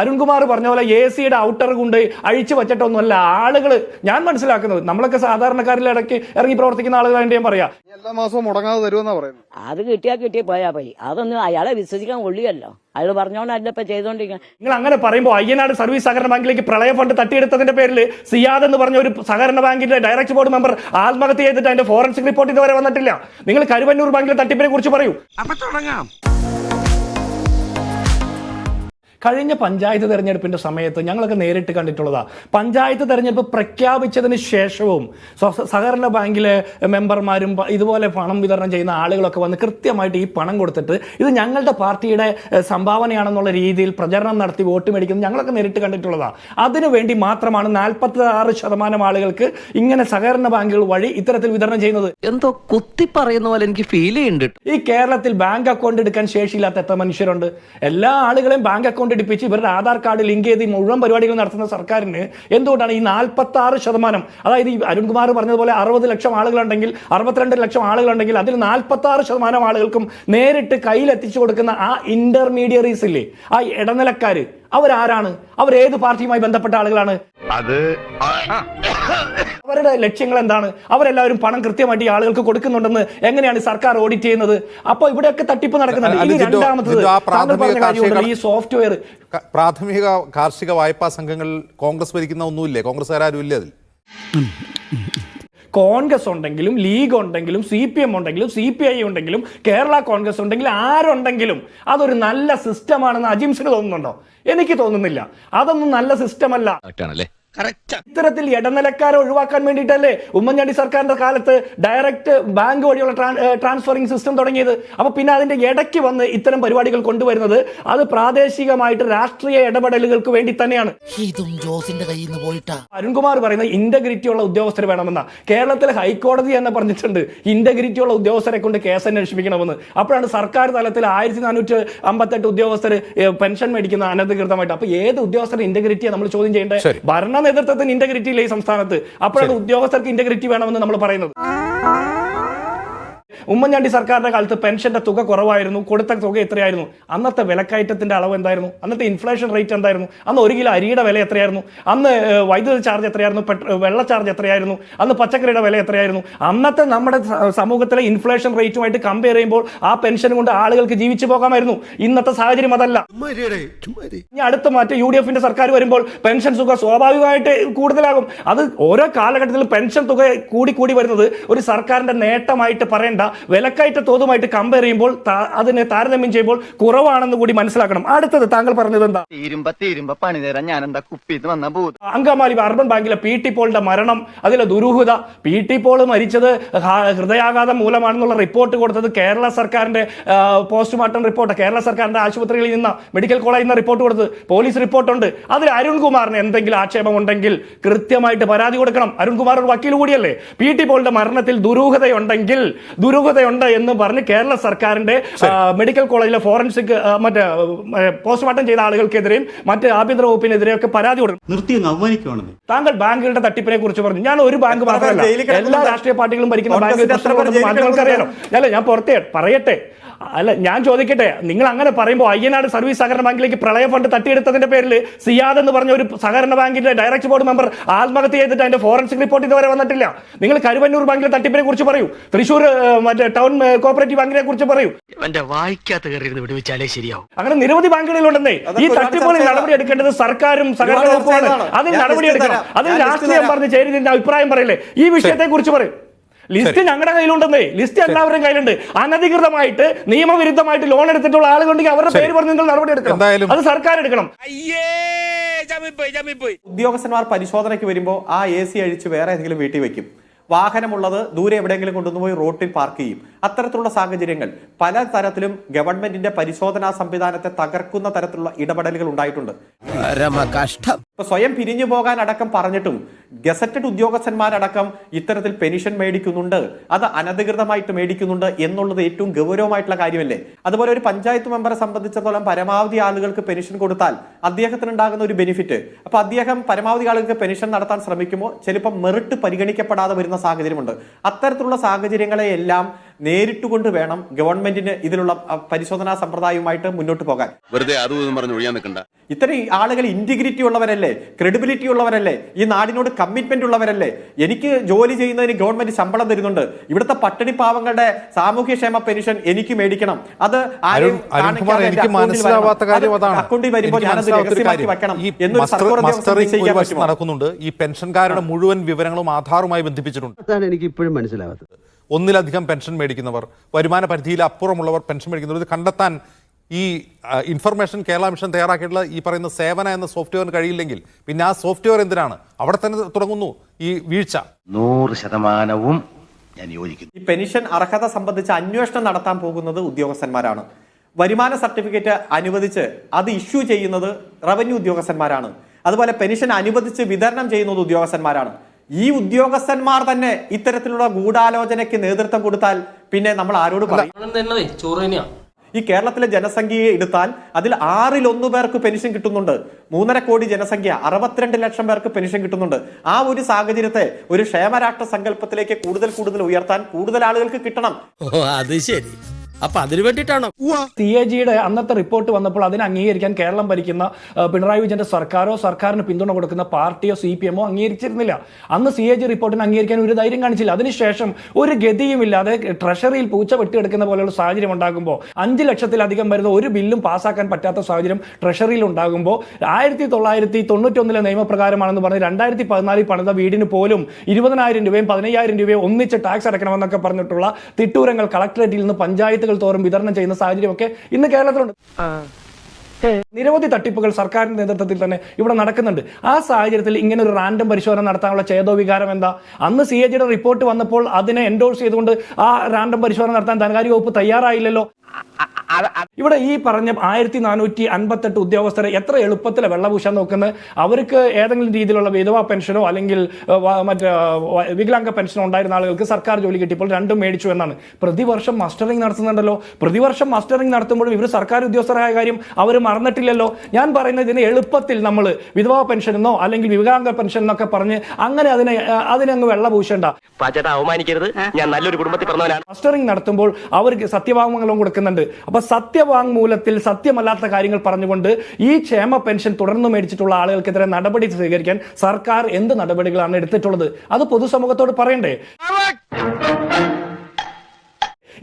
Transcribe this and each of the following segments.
അരുൺകുമാർ പറഞ്ഞ പോലെ എ സിയുടെ ഔട്ടർ കൊണ്ട് അഴിച്ചു വച്ചിട്ടൊന്നുമല്ല. ആളുകൾ ഞാൻ മനസ്സിലാക്കുന്നത് നമ്മളൊക്കെ സാധാരണക്കാരിൽ ഇടയ്ക്ക് ഇറങ്ങി പ്രവർത്തിക്കുന്ന ആളുകളായിട്ട് ഞാൻ പറയാം. എല്ലാ മാസവും മുടങ്ങാതെ തരുമെന്നാ പറയുന്നത്. അത് കിട്ടിയാ കിട്ടിയ പോയാ പോയി. അതൊന്നും അയാളെ വിശ്വസിക്കാൻ കൊള്ളിയല്ലോ അയാൾ പറഞ്ഞോണ്ടല്ല ഇപ്പൊ ചെയ്തോണ്ടിരിക്കുന്നത് നിങ്ങൾ അങ്ങനെ പറയുമ്പോൾ അയ്യനാട് സർവീസ് സഹകരണ ബാങ്കിലേക്ക് പ്രളയ ഫണ്ട് തട്ടിയെടുത്തതിന്റെ പേരിൽ സിയാദ് എന്ന് പറഞ്ഞ ഒരു സഹകരണ ബാങ്കിന്റെ ഡയറക്ടർ ബോർഡ് മെമ്പർ ആത്മഹത്യ ചെയ്തിട്ട് അതിന്റെ ഫോറൻസിക് റിപ്പോർട്ട് ഇതുവരെ വന്നിട്ടില്ല. നിങ്ങൾ കരുവന്നൂർ ബാങ്കിലെ തട്ടിപ്പിനെ കുറിച്ച് പറയൂ. കഴിഞ്ഞ പഞ്ചായത്ത് തെരഞ്ഞെടുപ്പിന്റെ സമയത്ത് ഞങ്ങളൊക്കെ നേരിട്ട് കണ്ടിട്ടുള്ളതാണ് പഞ്ചായത്ത് തെരഞ്ഞെടുപ്പ് പ്രഖ്യാപിച്ചതിന് ശേഷവും സഹകരണ ബാങ്കിലെ മെമ്പർമാരും ഇതുപോലെ പണം വിതരണം ചെയ്യുന്ന ആളുകളൊക്കെ വന്ന് കൃത്യമായിട്ട് ഈ പണം കൊടുത്തിട്ട് ഇത് ഞങ്ങളുടെ പാർട്ടിയുടെ സംഭാവനയാണെന്നുള്ള രീതിയിൽ പ്രചരണം നടത്തി വോട്ട് മേടിക്കുന്നത് ഞങ്ങളൊക്കെ നേരിട്ട് കണ്ടിട്ടുള്ളതാണ് അതിനുവേണ്ടി മാത്രമാണ് നാൽപ്പത്തി ആറ് ശതമാനം ആളുകൾക്ക് ഇങ്ങനെ സഹകരണ ബാങ്കുകൾ വഴി ഇത്തരത്തിൽ വിതരണം ചെയ്യുന്നത്. എന്തോ കുത്തി പറയുന്ന പോലെ എനിക്ക് ഫീൽ ചെയ്യുന്നുണ്ട്. ഈ കേരളത്തിൽ ബാങ്ക് അക്കൗണ്ട് എടുക്കാൻ ശേഷിയില്ലാത്ത എത്ര മനുഷ്യരുണ്ട്? എല്ലാ ആളുകളെയും ബാങ്ക് അക്കൗണ്ട് എടുപ്പിച്ച് ഇവരുടെ ആധാർ കാർഡ് ലിങ്ക് ചെയ്ത് മുഴുവൻ പരിപാടികൾ നടത്തുന്ന സർക്കാരിന് എന്തുകൊണ്ടാണ് ഈ നാൽപ്പത്തി ആറ് ശതമാനം? അതായത് ഈ അരുൺകുമാർ പറഞ്ഞതുപോലെ അറുപത് ലക്ഷം ആളുകളുണ്ടെങ്കിൽ അറുപത്തിരണ്ട് ലക്ഷം ആളുകളുണ്ടെങ്കിൽ അതിൽ നാൽപ്പത്തി ആറ് ശതമാനം ആളുകൾക്കും നേരിട്ട് കയ്യിൽ എത്തിച്ചു കൊടുക്കുന്ന ആ ഇന്റർമീഡിയറീസ് ഇല്ലേ ആ ഇടനിലക്കാര് അവരാരാണ്? അവർ ഏത് പാർട്ടിയുമായി ബന്ധപ്പെട്ട ആളുകളാണ്? അത് അവരുടെ ലക്ഷ്യങ്ങൾ എന്താണ്? അവരെല്ലാവരും പണം കൃത്യമായിട്ട് ഈ ആളുകൾക്ക് കൊടുക്കുന്നുണ്ടെന്ന് എങ്ങനെയാണ് സർക്കാർ ഓഡിറ്റ് ചെയ്യുന്നത്? അപ്പോൾ ഇവിടെയൊക്കെ തട്ടിപ്പ് നടക്കുന്നുണ്ട്. ഇനി രണ്ടാമത്തത് ഈ സോഫ്റ്റ്വെയർ പ്രാഥമിക കാർഷിക വായ്പാ സംഘങ്ങൾ കോൺഗ്രസ് ഭരിക്കുന്ന ഒന്നുമില്ലേ? കോൺഗ്രസ്സുകാരും ഇല്ലേ അതിൽ? കോൺഗ്രസ് ഉണ്ടെങ്കിലും ലീഗ് ഉണ്ടെങ്കിലും സി പി എം ഉണ്ടെങ്കിലും സി പി ഐ ഉണ്ടെങ്കിലും കേരള കോൺഗ്രസ് ഉണ്ടെങ്കിലും ആരുണ്ടെങ്കിലും അതൊരു നല്ല സിസ്റ്റമാണെന്ന് അജിംസിന് തോന്നുന്നുണ്ടോ? എനിക്ക് തോന്നുന്നില്ല. അതൊന്നും നല്ല സിസ്റ്റം അല്ല. ആണല്ലേ? ഇത്തരത്തിൽ ഇടനിലക്കാരെ ഒഴിവാക്കാൻ വേണ്ടിയിട്ടല്ലേ ഉമ്മൻചാണ്ടി സർക്കാരിന്റെ കാലത്ത് ഡയറക്റ്റ് ബാങ്ക് വഴിയുള്ള ട്രാൻസ്ഫറിംഗ് സിസ്റ്റം തുടങ്ങിയത്. അപ്പൊ പിന്നെ അതിന്റെ ഇടയ്ക്ക് വന്ന് ഇത്തരം പരിപാടികൾ കൊണ്ടുവരുന്നത് അത് പ്രാദേശികമായിട്ട് രാഷ്ട്രീയ ഇടപെടലുകൾക്ക് വേണ്ടി തന്നെയാണ്. ഇതും ജോസിന്റെ കയ്യിൽ നിന്ന് പോയിട്ടാ. അരുൺകുമാർ പറയുന്നത് ഇന്റഗ്രിറ്റി ഉള്ള ഉദ്യോഗസ്ഥർ വേണമെന്ന. കേരളത്തിലെ ഹൈക്കോടതി എന്ന് പറഞ്ഞിട്ടുണ്ട് ഇന്റഗ്രിറ്റി ഉള്ള ഉദ്യോഗസ്ഥരെ കൊണ്ട് കേസ് അന്വേഷിപ്പിക്കണമെന്ന്. അപ്പോഴാണ് സർക്കാർ തലത്തിൽ ആയിരത്തി നാനൂറ്റി അമ്പത്തെട്ട് ഉദ്യോഗസ്ഥർ പെൻഷൻ മേടിക്കുന്ന അനധികൃതമായിട്ട്. അപ്പൊ ഏത് ഉദ്യോഗസ്ഥരുടെ ഇന്റഗ്രിറ്റിയാണ് നമ്മൾ ചോദ്യം ചെയ്യേണ്ടത്. ഭരണ നേതൃത്വത്തിന് ഇന്റഗ്രിറ്റി ഇല്ല ഈ സംസ്ഥാനത്ത്. അപ്പോഴാണ് ഉദ്യോഗസ്ഥർക്ക് ഇന്റഗ്രിറ്റി വേണമെന്ന് നമ്മൾ പറയുന്നത്. ഉമ്മൻചാണ്ടി സർക്കാരിന്റെ കാലത്ത് പെൻഷന്റെ തുക കുറവായിരുന്നു കൊടുത്ത തുക എത്രയായിരുന്നു? അന്നത്തെ വിലക്കയറ്റത്തിന്റെ അളവ് എന്തായിരുന്നു? അന്നത്തെ ഇൻഫ്ലേഷൻ റേറ്റ് എന്തായിരുന്നു? അന്ന് ഒരു കിലോ അരിയുടെ വില എത്രയായിരുന്നു? അന്ന് വൈദ്യുതി ചാർജ് എത്രയായിരുന്നു? വെള്ള ചാർജ് എത്രയായിരുന്നു? അന്ന് പച്ചക്കറിയുടെ വില എത്രയായിരുന്നു? അന്നത്തെ നമ്മുടെ സമൂഹത്തിലെ ഇൻഫ്ലേഷൻ റേറ്റുമായിട്ട് കമ്പയർ ചെയ്യുമ്പോൾ ആ പെൻഷൻ കൊണ്ട് ആളുകൾക്ക് ജീവിച്ചു പോകാമായിരുന്നു. ഇന്നത്തെ സാഹചര്യം അതല്ല. ഇനി അടുത്ത മാറ്റം യു ഡി എഫിന്റെ സർക്കാർ വരുമ്പോൾ പെൻഷൻ തുക സ്വാഭാവികമായിട്ട് കൂടുതലാകും. അത് ഓരോ കാലഘട്ടത്തിലും പെൻഷൻ തുക കൂടി കൂടി വരുന്നത് ഒരു സർക്കാരിന്റെ നേട്ടമായിട്ട് പറയേണ്ട വിലക്കയറ്റ തോതുമായിട്ട് കമ്പയർ ചെയ്യുമ്പോൾ അതിനെ താരതമ്യം ചെയ്യുമ്പോൾ കുറവാണെന്ന് കൂടി മനസ്സിലാക്കണം. അടുത്തത് താങ്കൾ പറഞ്ഞത് എന്താ? അങ്കമാലി അർബൻ ബാങ്കിലെ പി ടി പോളിന്റെ മരണം അതിലെ ദുരൂഹത. പി ടി പോൾ മരിച്ചത് ഹൃദയാഘാതം മൂലമാണെന്നുള്ള റിപ്പോർട്ട് കൊടുത്തത് കേരള സർക്കാരിന്റെ പോസ്റ്റ്മോർട്ടം റിപ്പോർട്ട് കേരള സർക്കാരിന്റെ ആശുപത്രിയിൽ നിന്ന് മെഡിക്കൽ കോളേജിൽ നിന്ന് റിപ്പോർട്ട് കൊടുത്തത്. പോലീസ് റിപ്പോർട്ടുണ്ട്. അതിൽ അരുൺകുമാറിന് എന്തെങ്കിലും ആക്ഷേപം ഉണ്ടെങ്കിൽ കൃത്യമായിട്ട് പരാതി കൊടുക്കണം. അരുൺകുമാർ ഒരു വക്കീൽ കൂടിയല്ലേ? പി ടി പോളിന്റെ മരണത്തിൽ ദുരൂഹതയുണ്ടെങ്കിൽ ദുരൂഹതയുണ്ട് എന്ന് പറഞ്ഞ് കേരള സർക്കാരിന്റെ മെഡിക്കൽ കോളേജിലെ ഫോറൻസിക് മറ്റേ പോസ്റ്റ്മോർട്ടം ചെയ്ത ആളുകൾക്കെതിരെയും മറ്റ് ആഭ്യന്തര വകുപ്പിനെതിരെയും ഒക്കെ പരാതി കൊടുക്കും താങ്കൾ ബാങ്കുകളുടെ തട്ടിപ്പിനെ കുറിച്ച് പറഞ്ഞു. ഞാൻ ഒരു ബാങ്ക് മാത്രമല്ല എല്ലാ രാഷ്ട്രീയ പാർട്ടികളും ഭരിക്കുന്ന ബാങ്ക് അറിയാലോ അല്ല ഞാൻ പുറത്തേ പറയട്ടെ. അല്ല ഞാൻ ചോദിക്കട്ടെ നിങ്ങൾ അങ്ങനെ പറയുമ്പോൾ അയ്യനാട് സർവീസ് സഹകരണ ബാങ്കിലേക്ക് പ്രളയ ഫണ്ട് തട്ടിയെടുത്തതിന്റെ പേരിൽ സിയാദ് എന്ന് പറഞ്ഞ ഒരു സഹകരണ ബാങ്കിന്റെ ഡയറക്ടർ ബോർഡ് മെമ്പർ ആത്മഹത്യ ചെയ്തിട്ട് അതിന്റെ ഫോറൻസിക് റിപ്പോർട്ട് ഇതുവരെ വന്നിട്ടില്ല. നിങ്ങൾ കരുവന്നൂർ ബാങ്കിലെ തട്ടിപ്പിനെ കുറിച്ച് പറയൂ. തൃശൂർ ഏഹ്, മറ്റേ ടൗൺ കോപ്പറേറ്റീവ് ബാങ്കിനെ കുറിച്ച് പറയൂ. എന്റെ വായിക്കാത്ത കയറിയിരുന്ന് വിടുവിച്ചാലേ ശരിയാവും. അങ്ങനെ നിരവധി ബാങ്കുകളിലുണ്ടെന്നേ. ഈ തട്ടിപ്പുകളിൽ നടപടി എടുക്കേണ്ടത് സർക്കാരും സഹകരണ വകുപ്പുമാണ്. അതിൽ നടപടി എടുക്കണം. അതിൽ രാഷ്ട്രീയം. പറഞ്ഞ് ചേരുന്നതിന്റെ അഭിപ്രായം പറയില്ലേ? ഈ വിഷയത്തെ കുറിച്ച് പറയും. ലിസ്റ്റ് ഞങ്ങളുടെ കയ്യിലുണ്ടെന്നേ. ലിസ്റ്റ് എല്ലാവരുടെയും കയ്യിലുണ്ട്. അനധികൃതമായിട്ട് നിയമവിരുദ്ധമായിട്ട് ലോൺ എടുത്തിട്ടുള്ള ആളുകളുണ്ടെങ്കിൽ അവരുടെ പേര് പറഞ്ഞ് നിങ്ങൾ നടപടി എടുക്കണം. എന്തായാലും- അത് സർക്കാർ എടുക്കണം. ഉദ്യോഗസ്ഥന്മാർ പരിശോധനയ്ക്ക് വരുമ്പോൾ ആ എ സി അഴിച്ച് വേറെ ഏതെങ്കിലും വീട്ടിൽ വെക്കും. വാഹനമുള്ളത് ദൂരെ എവിടെയെങ്കിലും കൊണ്ടുപോയി റോട്ടിൽ പാർക്ക് ചെയ്യും. അത്തരത്തിലുള്ള സാഹചര്യങ്ങൾ പല തരത്തിലും ഗവൺമെന്റിന്റെ പരിശോധനാ സംവിധാനത്തെ തകർക്കുന്ന തരത്തിലുള്ള ഇടപെടലുകൾ ഉണ്ടായിട്ടുണ്ട്. ഇപ്പൊ സ്വയം പിരിഞ്ഞു പോകാൻ അടക്കം പറഞ്ഞിട്ടും ഗസറ്റഡ് ഉദ്യോഗസ്ഥന്മാരടക്കം ഇത്തരത്തിൽ പെൻഷൻ മേടിക്കുന്നുണ്ട്. അത് അനധികൃതമായിട്ട് മേടിക്കുന്നുണ്ട് എന്നുള്ളത് ഏറ്റവും ഗൗരവമായിട്ടുള്ള കാര്യമല്ലേ? അതുപോലെ ഒരു പഞ്ചായത്ത് മെമ്പറെ സംബന്ധിച്ചിടത്തോളം പരമാവധി ആളുകൾക്ക് പെൻഷൻ കൊടുത്താൽ അദ്ദേഹത്തിന് ഉണ്ടാകുന്ന ഒരു ബെനിഫിറ്റ്. അപ്പൊ അദ്ദേഹം പരമാവധി ആളുകൾക്ക് പെൻഷൻ നടത്താൻ ശ്രമിക്കുമ്പോൾ ചിലപ്പോൾ മെറിട്ട് പരിഗണിക്കപ്പെടാതെ വരുന്ന സാഹചര്യമുണ്ട്. അത്തരത്തിലുള്ള സാഹചര്യങ്ങളെ എല്ലാം നേരിട്ടുകൊണ്ട് വേണം ഗവൺമെന്റിന് ഇതിലുള്ള പരിശോധനാ സമ്പ്രദായവുമായിട്ട് മുന്നോട്ട് പോകാൻ. വെറുതെ അതും പറഞ്ഞ് ഒഴിയാൻ നിൽക്കണ്ട. ഇത്തരം ആളുകൾ ഇന്റിഗ്രിറ്റി ഉള്ളവരല്ലേ ക്രെഡിബിലിറ്റി ഉള്ളവരല്ലേ ഈ നാടിനോട് കമ്മിറ്റ്മെന്റ് ഉള്ളവരല്ലേ? എനിക്ക് ജോലി ചെയ്യുന്നതിന് ഗവൺമെന്റ് ശമ്പളം തരുന്നുണ്ട്. ഇവിടുത്തെ പട്ടിണി പാവങ്ങളുടെ സാമൂഹ്യക്ഷേമ പെൻഷൻ എനിക്ക് മേടിക്കണം. അത് ആരും കാണിക്കാതെ എനിക്ക് അക്കൗണ്ടിൽ വരുമ്പോൾ ഞാനത് രഹസ്യമാക്കി വെക്കണം എന്നൊരു സർക്കാർ? നടക്കുന്നുണ്ട്. ഈ പെൻഷൻകാരുടെ മുഴുവൻ വിവരങ്ങളും ആധാറുമായി ബന്ധിപ്പിച്ചിട്ടുണ്ട്. എനിക്ക് ഇപ്പോഴും മനസ്സിലാവാത്തത്. ഒന്നിലധികം പെൻഷൻ മേടിക്കുന്നവർ വരുമാന പരിധിയിൽ അപ്പുറമുള്ളവർ പെൻഷൻ മേടിക്കുന്നവർ ഇത് കണ്ടെത്താൻ ഈ ഇൻഫർമേഷൻ കേരള മിഷൻ തയ്യാറാക്കിയിട്ടുള്ള ഈ പറയുന്ന സേവന എന്ന സോഫ്റ്റ്വെയറിന് കഴിയില്ലെങ്കിൽ പിന്നെ ആ സോഫ്റ്റ്വെയർ എന്തിനാണ്? അവിടെ തന്നെ തുടങ്ങുന്നു ഈ വീഴ്ച. നൂറ് ശതമാനവും ഞാൻ യോജിക്കുന്നു. ഈ പെൻഷൻ അർഹത സംബന്ധിച്ച് അന്വേഷണം നടത്താൻ പോകുന്നത് ഉദ്യോഗസ്ഥന്മാരാണ്. വരുമാന സർട്ടിഫിക്കറ്റ് അനുവദിച്ച് അത് ഇഷ്യൂ ചെയ്യുന്നത് റവന്യൂ ഉദ്യോഗസ്ഥന്മാരാണ്. അതുപോലെ പെൻഷൻ അനുവദിച്ച് വിതരണം ചെയ്യുന്നത് ഉദ്യോഗസ്ഥന്മാരാണ്. ഈ ഉദ്യോഗസ്ഥന്മാർ തന്നെ ഇത്തരത്തിലുള്ള ഗൂഢാലോചനയ്ക്ക് നേതൃത്വം കൊടുത്താൽ പിന്നെ നമ്മൾ ആരോട് പറയും? ചോറ് ഈ കേരളത്തിലെ ജനസംഖ്യയെ എടുത്താൽ അതിൽ ആറിൽ ഒന്ന് പേർക്ക് പെൻഷൻ കിട്ടുന്നുണ്ട്. മൂന്നര കോടി ജനസംഖ്യ അറുപത്തിരണ്ട് ലക്ഷം പേർക്ക് പെൻഷൻ കിട്ടുന്നുണ്ട്. ആ ഒരു സാഹചര്യത്തെ ഒരു ക്ഷേമരാഷ്ട്ര സങ്കല്പത്തിലേക്ക് കൂടുതൽ കൂടുതൽ ഉയർത്താൻ കൂടുതൽ ആളുകൾക്ക് കിട്ടണം. ഓ അത് ശരി. അപ്പൊ അതിനു വേണ്ടിയിട്ടാണോ. സി എ ജിയുടെ അന്നത്തെ റിപ്പോർട്ട് വന്നപ്പോൾ അതിനെ അംഗീകരിക്കാൻ കേരളം ഭരിക്കുന്ന പിണറായി വിജയന്റെ സർക്കാരോ സർക്കാരിന് പിന്തുണ കൊടുക്കുന്ന പാർട്ടിയോ സി പി എമ്മോ അംഗീകരിച്ചിരുന്നില്ല. അന്ന് സി എ ജി റിപ്പോർട്ടിന് അംഗീകരിക്കാൻ ഒരു ധൈര്യം കാണിച്ചില്ല. അതിനുശേഷം ഒരു ഗതിയുമില്ലാതെ ട്രഷറിയിൽ പൂച്ച വെട്ടിയെടുക്കുന്ന പോലെയുള്ള സാഹചര്യം ഉണ്ടാകുമ്പോൾ അഞ്ച് ലക്ഷത്തിലധികം വരുന്ന ഒരു ബില്ലും പാസ്സാക്കാൻ പറ്റാത്ത സാഹചര്യം ട്രഷറിയിൽ ഉണ്ടാകുമ്പോൾ ആയിരത്തി തൊള്ളായിരത്തി തൊണ്ണൂറ്റൊന്നിലെ നിയമപ്രകാരമാണെന്ന് പറഞ്ഞ് രണ്ടായിരത്തി പതിനാലിൽ പണിത വീടിന് പോലും ഇരുപതിനായിരം രൂപയും പതിനയ്യായിരം രൂപയും ഒന്നിച്ച് ടാക്സ് അടയ്ക്കണമെന്നൊക്കെ പറഞ്ഞിട്ടുള്ള തിട്ടൂരങ്ങൾ കളക്ടറേറ്റിൽ നിന്ന് പഞ്ചായത്തുകൾ തോറും വിതരണം ചെയ്യുന്ന സാഹചര്യമൊക്കെ ഇന്ന് കേരളത്തിലുണ്ട്. നിരവധി തട്ടിപ്പുകൾ സർക്കാരിന്റെ നേതൃത്വത്തിൽ തന്നെ ഇവിടെ നടക്കുന്നുണ്ട്. ആ സാഹചര്യത്തിൽ ഇങ്ങനെ ഒരു റാൻഡം പരിശോധന നടത്താനുള്ള ചേതോ വികാരം എന്താ? അന്ന് സി എ ജിയുടെ റിപ്പോർട്ട് വന്നപ്പോൾ അതിനെ എൻഡോഴ്സ് ചെയ്തുകൊണ്ട് ആ റാൻഡം പരിശോധന നടത്താൻ ധനകാര്യ വകുപ്പ് തയ്യാറായില്ലല്ലോ. ഇവിടെ ഈ പറഞ്ഞ ആയിരത്തി നാനൂറ്റി അൻപത്തെട്ട് ഉദ്യോഗസ്ഥരെ എത്ര എളുപ്പത്തിൽ വെള്ളപൂശാൻ നോക്കുന്നത് അവർക്ക് ഏതെങ്കിലും രീതിയിലുള്ള വിധവാ പെൻഷനോ അല്ലെങ്കിൽ മറ്റേ വികലാംഗ പെൻഷനോ ഉണ്ടായിരുന്ന ആളുകൾക്ക് സർക്കാർ ജോലി കിട്ടിയപ്പോൾ രണ്ടും മേടിച്ചു എന്നാണ്. പ്രതിവർഷം മസ്റ്ററിംഗ് നടത്തുന്നുണ്ടല്ലോ. പ്രതിവർഷം മസ്റ്ററിംഗ് നടത്തുമ്പോഴും ഇവർ സർക്കാർ ഉദ്യോഗസ്ഥരായ കാര്യം അവർ മറന്നിട്ടില്ലല്ലോ. ഞാൻ പറയുന്നത് ഇതിന് എളുപ്പത്തിൽ നമ്മൾ വിധവാ പെൻഷൻ എന്നോ അല്ലെങ്കിൽ വികലാംഗ പെൻഷൻ എന്നൊക്കെ പറഞ്ഞ് അങ്ങനെ അതിനെ അതിനങ്ങ് അതിനെ അങ്ങ് വെള്ളപൂശണ്ട. അവമാനിക്കരുത്. ഞാൻ നല്ലൊരു കുടുംബത്തിൽ പറഞ്ഞവനാണ്. മസ്റ്ററിംഗ് നടത്തുമ്പോൾ അവർക്ക് സത്യവാങ്മൂലം കൊടുക്കുന്നുണ്ട്. അപ്പൊ സത്യവാങ്മൂലത്തിൽ സത്യമല്ലാത്ത കാര്യങ്ങൾ പറഞ്ഞുകൊണ്ട് ഈ ക്ഷേമ പെൻഷൻ തുടർന്ന് മേടിച്ചിട്ടുള്ള ആളുകൾക്കെതിരെ നടപടി സ്വീകരിക്കാൻ സർക്കാർ എന്ത് നടപടികളാണ് എടുത്തിട്ടുള്ളത്? അത് പൊതുസമൂഹത്തോട് പറയണ്ടേ?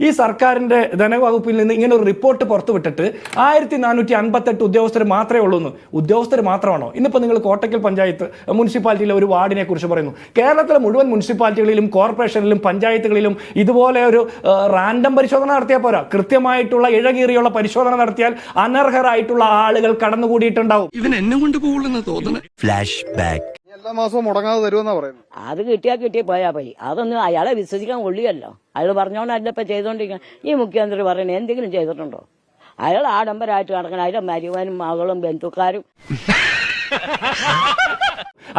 ഈ സർക്കാരിന്റെ ധനവകുപ്പിൽ നിന്ന് ഇങ്ങനെ ഒരു റിപ്പോർട്ട് പുറത്തുവിട്ടിട്ട് ആയിരത്തി നാനൂറ്റി അൻപത്തെട്ട് ഉദ്യോഗസ്ഥർ മാത്രമേ ഉള്ളൂ എന്ന്. ഉദ്യോഗസ്ഥർ മാത്രമാണോ? ഇന്നിപ്പോൾ നിങ്ങൾ കോട്ടക്കൽ പഞ്ചായത്ത് മുനിസിപ്പാലിറ്റിയിലെ ഒരു വാർഡിനെ കുറിച്ച് പറയുന്നു. കേരളത്തിലെ മുഴുവൻ മുനിസിപ്പാലിറ്റികളിലും കോർപ്പറേഷനിലും പഞ്ചായത്തുകളിലും ഇതുപോലെ ഒരു റാൻഡം പരിശോധന നടത്തിയാൽ പോരാ. കൃത്യമായിട്ടുള്ള ഇഴകീറിയുള്ള പരിശോധന നടത്തിയാൽ അനർഹരായിട്ടുള്ള ആളുകൾ കടന്നുകൂടിയിട്ടുണ്ടാവും. ഇവൻ എന്നെ കൊണ്ട് പോകുള്ളെന്ന് തോന്നുന്നു ഫ്ലാഷ് ബാക്ക് എല്ലാ മാസവും മുടങ്ങാതെ തരുമെന്നാ പറയുന്നത്. അത് കിട്ടിയാ കിട്ടിയ പോയാ പോയി. അതൊന്നും അയാളെ വിശ്വസിക്കാൻ കൊള്ളിയല്ലോ അയാൾ പറഞ്ഞോണ്ടല്ല ഇപ്പൊ ചെയ്തോണ്ടിരിക്കാൻ ഈ മുഖ്യമന്ത്രി പറയണേ എന്തെങ്കിലും ചെയ്തിട്ടുണ്ടോ? അയാൾ ആഡംബരമായിട്ട് നടക്കണം അതിന്റെ മരുവാനും മകളും ബന്ധുക്കാരും.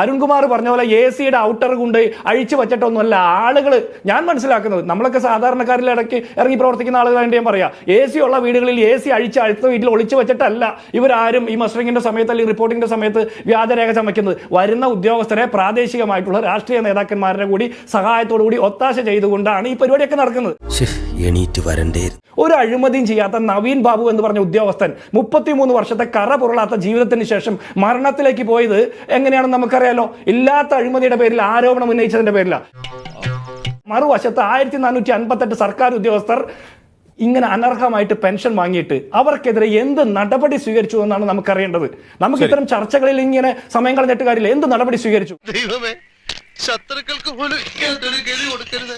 അരുൺകുമാർ പറഞ്ഞ പോലെ എ സിയുടെ ഔട്ടർ കൊണ്ട് അഴിച്ചു വച്ചിട്ടൊന്നുമല്ല. ആളുകൾ ഞാൻ മനസ്സിലാക്കുന്നത് നമ്മളൊക്കെ സാധാരണക്കാരിൽ ഇടയ്ക്ക് ഇറങ്ങി പ്രവർത്തിക്കുന്ന ആളുകളായിട്ട് ഞാൻ പറയാം. എ സി ഉള്ള വീടുകളിൽ എ സി അഴിച്ച് അടുത്ത വീട്ടിൽ ഒളിച്ചു വെച്ചിട്ടല്ല ഇവരാരും ഈ മസ്റ്ററിങ്ങിന്റെ സമയത്ത് അല്ലെങ്കിൽ റിപ്പോർട്ടിംഗിന്റെ സമയത്ത് വ്യാജരേഖ ചമയ്ക്കുന്നത്. വരുന്ന ഉദ്യോഗസ്ഥരെ പ്രാദേശികമായിട്ടുള്ള രാഷ്ട്രീയ നേതാക്കന്മാരുടെ കൂടി സഹായത്തോടു കൂടി ഒത്താശ ചെയ്തുകൊണ്ടാണ് ഈ പരിപാടിയൊക്കെ നടക്കുന്നത്. എണീറ്റ് വരണ്ടേ. ഒരു അഴിമതിയും ചെയ്യാത്ത നവീൻ ബാബു എന്ന് പറഞ്ഞ ഉദ്യോഗസ്ഥൻ മുപ്പത്തിമൂന്ന് വർഷത്തെ കറ പുരളാത്ത ജീവിതത്തിന് ശേഷം മരണത്തിലേക്ക് പോയത് എങ്ങനെയാണെന്ന് നമുക്കറിയാലോ? ഇല്ലാത്ത അഴിമതിയുടെ പേരിൽ ആരോപണം ഉന്നയിച്ചതിന്റെ പേരില. മറുവശത്ത് ആയിരത്തി നാനൂറ്റി അൻപത്തെട്ട് സർക്കാർ ഉദ്യോഗസ്ഥർ ഇങ്ങനെ അനർഹമായിട്ട് പെൻഷൻ വാങ്ങിയിട്ട് അവർക്കെതിരെ എന്ത് നടപടി സ്വീകരിച്ചു എന്നാണ് നമുക്കറിയേണ്ടത്. നമുക്ക് ഇത്തരം ചർച്ചകളിൽ ഇങ്ങനെ സമയം കളഞ്ഞിട്ട് കാര്യമില്ല. എന്ത് നടപടി സ്വീകരിച്ചു? ദൈവമേ ശത്രുക്കൾക്ക് പോലും കൊടുക്കരുത്.